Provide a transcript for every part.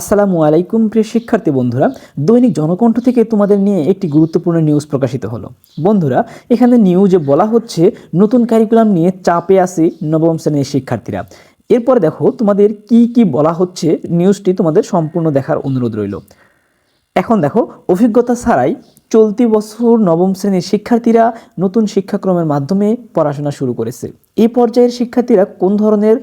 আসসালামু আলাইকুম, প্রিয় শিক্ষার্থী বন্ধুরা। দৈনিক জনকণ্ঠ থেকে তোমাদের নিয়ে একটি গুরুত্বপূর্ণ নিউজ প্রকাশিত হলো। বন্ধুরা, এখানে নিউজে বলা হচ্ছে, নতুন কারিকুলাম নিয়ে চাপে আছে নবম শ্রেণির শিক্ষার্থীরা। এরপর দেখো, তোমাদের কি কি বলা হচ্ছে নিউজটি তোমাদের সম্পূর্ণ দেখার অনুরোধ রইল। এখন দেখো, অভিজ্ঞতা ছাড়াই চলতি বছর নবম শ্রেণির শিক্ষার্থীরা নতুন শিক্ষাক্রমের মাধ্যমে পড়াশোনা শুরু করেছে। এই পর্যায়ের শিক্ষার্থীরা কোন ধরনের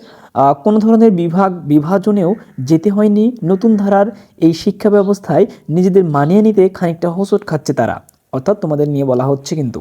কোন ধরনের বিভাগ, বিভাজনেও যেতে হয়নি, নতুন ধারার এই শিক্ষা ব্যবস্থায় নিজেদের মানিয়ে নিতে খানিকটা হোঁচট খাচ্ছে তারা। অর্থাৎ তোমাদের নিয়ে বলা হচ্ছে কিন্তু,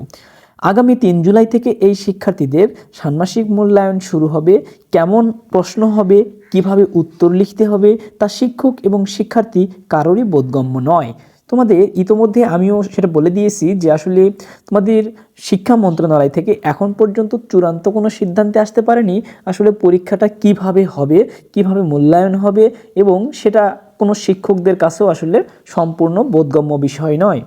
আগামী তিন জুলাই থেকে এই শিক্ষার্থীদের ষান্মাসিক মূল্যায়ন শুরু হবে, কেমন প্রশ্ন হবে, কীভাবে উত্তর লিখতে হবে, তা শিক্ষক এবং শিক্ষার্থী কারোরই বোধগম্য নয়। তোমাদের ইতোমধ্যে আমিও সেটা বলে দিয়েছি যে আসলে তোমাদের শিক্ষা মন্ত্রণালয় থেকে এখন পর্যন্ত চূড়ান্ত কোনো সিদ্ধান্তে আসতে পারেনি। আসলে পরীক্ষাটা কীভাবে হবে, কীভাবে মূল্যায়ন হবে এবং সেটা কোনো শিক্ষকদের কাছেও আসলে সম্পূর্ণ বোধগম্য বিষয় নয়।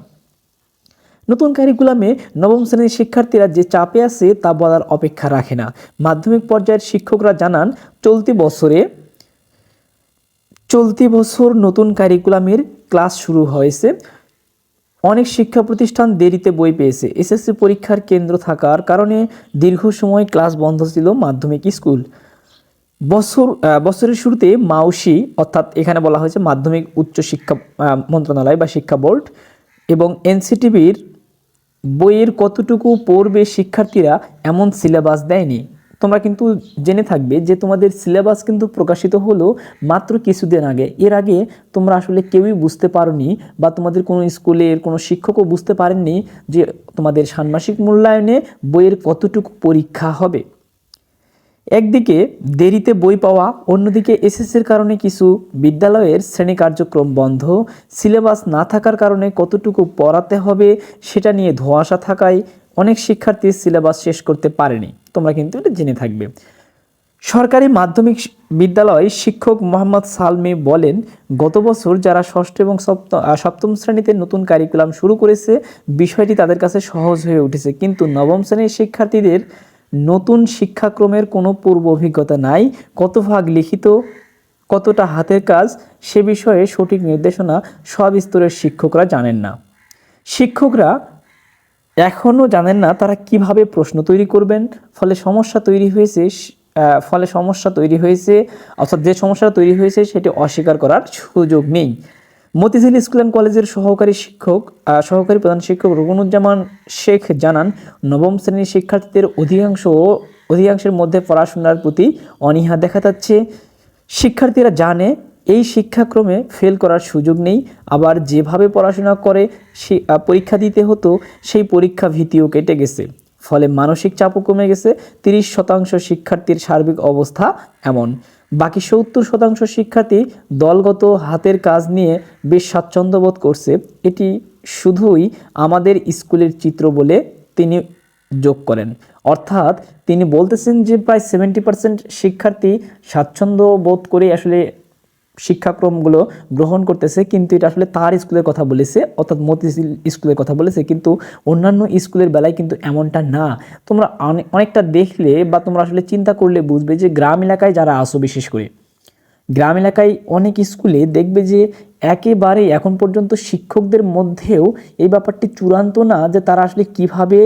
নতুন কারিকুলামে নবম শ্রেণির শিক্ষার্থীরা যে চাপে আছে তা বলার অপেক্ষা রাখে না। মাধ্যমিক পর্যায়ের শিক্ষকরা জানান, চলতি বছরে, চলতি বছর নতুন কারিকুলামের ক্লাস শুরু হয়েছে। অনেক শিক্ষা প্রতিষ্ঠান দেরিতে বই পেয়েছে। এসএসসি পরীক্ষার কেন্দ্র থাকার কারণে দীর্ঘ সময় ক্লাস বন্ধ ছিল মাধ্যমিক স্কুল। বছর বছরের শুরুতে মাউসি, অর্থাৎ এখানে বলা হয়েছে মাধ্যমিক উচ্চ শিক্ষা মন্ত্রণালয় বা শিক্ষা বোর্ড এবং এনসিটিভির বইয়ের কতটুকু পড়বে শিক্ষার্থীরা এমন সিলেবাস দেয়নি। তোমরা কিন্তু জেনে থাকবে যে তোমাদের সিলেবাস কিন্তু প্রকাশিত হলো মাত্র কিছুদিন আগে। এর আগে তোমরা আসলে কেউই বুঝতে পারোনি বা তোমাদের কোনো স্কুলের কোনো শিক্ষকও বুঝতে পারেননি যে তোমাদের ষান্মাসিক মূল্যায়নে বইয়ের কতটুকু পরীক্ষা হবে। একদিকে দেরিতে বই পাওয়া, অন্যদিকে এসএসসির কারণে কিছু বিদ্যালয়ের শ্রেণি কার্যক্রম বন্ধ সিলেবাস না থাকার কারণে কতটুকু পড়াতে হবে সেটা নিয়ে ধোঁয়াশা থাকায় অনেক শিক্ষার্থী সিলেবাস শেষ করতে পারেনি। তোমরা কিন্তু এটা জেনে থাকবে। সরকারি মাধ্যমিক বিদ্যালয় শিক্ষক মোহাম্মদ সালমে বলেন, গত বছর যারা ষষ্ঠ এবং সপ্তম সপ্তম শ্রেণীতে নতুন কারিকুলাম শুরু করেছে, বিষয়টি তাদের কাছে সহজ হয়ে উঠেছে। কিন্তু নবম শ্রেণির শিক্ষার্থীদের নতুন শিক্ষাক্রমের কোনো পূর্ব অভিজ্ঞতা নাই। কত ভাগ লিখিত, কতটা হাতের কাজ, সে বিষয়ে সঠিক নির্দেশনা সব স্তরের শিক্ষকরা জানেন না। শিক্ষকরা এখনও জানেন না তারা কীভাবে প্রশ্ন তৈরি করবেন, ফলে সমস্যা তৈরি হয়েছে ফলে সমস্যা তৈরি হয়েছে, অর্থাৎ যে সমস্যা তৈরি হয়েছে সেটি অস্বীকার করার সুযোগ নেই। মতিঝিল স্কুল অ্যান্ড কলেজের সহকারী শিক্ষক সহকারী প্রধান শিক্ষক রুকনুজ্জামান শেখ জানান, নবম শ্রেণির শিক্ষার্থীদের অধিকাংশ অধিকাংশের মধ্যে পড়াশোনার প্রতি অনীহা দেখা যাচ্ছে। শিক্ষার্থীরা জানে এই শিক্ষাক্রমে ফেল করার সুযোগ নেই। আবার যেভাবে পড়াশোনা করে সে পরীক্ষা দিতে হতো, সেই পরীক্ষা ভীতিও কেটে গেছে। ফলে মানসিক চাপও কমে গেছে। তিরিশ শতাংশ শিক্ষার্থীর সার্বিক অবস্থা এমন। বাকি সত্তর শতাংশ শিক্ষার্থী দলগত হাতের কাজ নিয়ে বেশ স্বাচ্ছন্দ্য বোধ করছে। এটি শুধুই আমাদের স্কুলের চিত্র বলে তিনি যোগ করেন। অর্থাৎ তিনি বলতেছেন যে প্রায় সেভেন্টি পার্সেন্ট শিক্ষার্থী স্বাচ্ছন্দ্য বোধ করে আসলে শিক্ষাক্রমগুলো গ্রহণ করতেছে, কিন্তু এটা আসলে তার স্কুলের কথা বলেছে, অর্থাৎ মতিঝিল স্কুলের কথা বলেছে, কিন্তু অন্যান্য স্কুলের বেলায় কিন্তু এমনটা না। তোমরা অনেকটা দেখলে বা তোমরা আসলে চিন্তা করলে বুঝবে যে গ্রাম এলাকায় যারা আসো বিশেষ করে, গ্রাম এলাকায় অনেক স্কুলে দেখবে যে একেবারে এখন পর্যন্ত শিক্ষকদের মধ্যেও এই ব্যাপারটি চূড়ান্ত না, যে তারা আসলে কীভাবে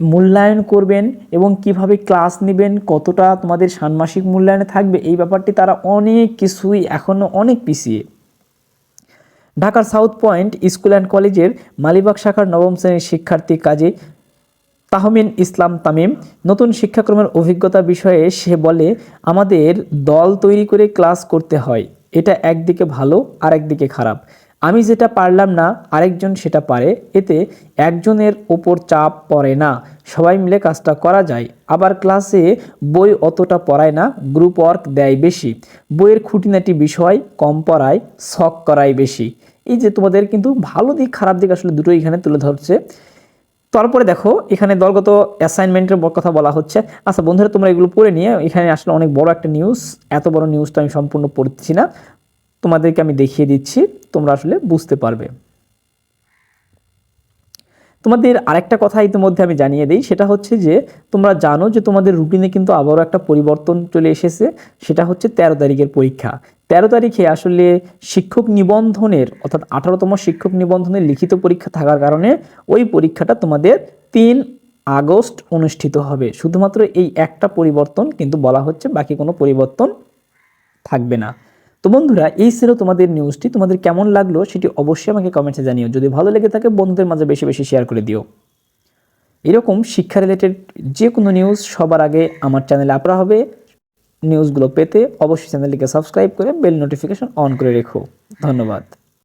মূল্যায়ন করবেন এবং কীভাবে ক্লাস নেবেন, কতটা তোমাদের ষান্মাসিক মূল্যায়নে থাকবে, এই ব্যাপারটি তারা অনেক কিছুই এখনও অনেক পিছিয়ে। ঢাকার সাউথ পয়েন্ট স্কুল অ্যান্ড কলেজের মালিবাগ শাখার নবম শ্রেণির শিক্ষার্থী কাজে তাহমিন ইসলাম তামিম নতুন শিক্ষাক্রমের অভিজ্ঞতা বিষয়ে সে বলে, আমাদের দল তৈরি করে ক্লাস করতে হয়। এটা একদিকে ভালো আর একদিকে খারাপ। আমি যেটা পারলাম না, আরেকজন সেটা পারে। এতে একজনের ওপর চাপ পড়ে না। সবাই মিলে কাজটা করা যায়। আবার ক্লাসে বই অতটা পড়ায় না, গ্রুপ ওয়ার্ক দেয় বেশি। বইয়ের খুঁটিনাটি বিষয়, কম পড়ায়, শখ করায় বেশি। এই যে তোমাদের কিন্তু ভালো দিক, খারাপ দিক আসলে দুটোই এখানে তুলে ধরছে। তারপরে দেখো, এখানে দলগত অ্যাসাইনমেন্টের কথা বলা হচ্ছে। আচ্ছা বন্ধুরা, তোমরা এগুলো পড়ে নিয়ে, এখানে আসলে অনেক বড় একটা নিউজ এত বড় নিউজটা আমি সম্পূর্ণ পড়ছি না। তোমাদেরকে আমি দেখিয়ে দিচ্ছি। তোমরা আসলে বুঝতে পারবে। তোমাদের আরেকটা কথা ইতিমধ্যে আমি জানিয়ে দিই, সেটা হচ্ছে যে, তোমরা জানো যে তোমাদের রুটিনে কিন্তু আবারও একটা পরিবর্তন চলে এসেছে, সেটা হচ্ছে তেরো তারিখের পরীক্ষা। তেরো তারিখে আসলে শিক্ষক নিবন্ধনের, অর্থাৎ আঠারোতম শিক্ষক নিবন্ধনের লিখিত পরীক্ষা থাকার কারণে ওই পরীক্ষাটা তোমাদের তিন আগস্ট অনুষ্ঠিত হবে। শুধুমাত্র এই একটা পরিবর্তন কিন্তু বলা হচ্ছে, বাকি কোনো পরিবর্তন থাকবে না। তো বন্ধুরা, এই ছিল তোমাদের নিউজটি তোমাদের কেমন লাগল সেটি অবশ্যই আমাকে কমেন্টে জানিও। যদি ভালো লেগে থাকে, বন্ধুদের মাঝে বেশি বেশি শেয়ার করে দিও। এরকম শিক্ষা রিলেটেড যে কোনো নিউজ সবার আগে আমার চ্যানেলে আপরা হবে। নিউজগুলো পেতে অবশ্যই চ্যানেলটিকে সাবস্ক্রাইব করে বেল নোটিফিকেশন অন করে রেখো। ধন্যবাদ।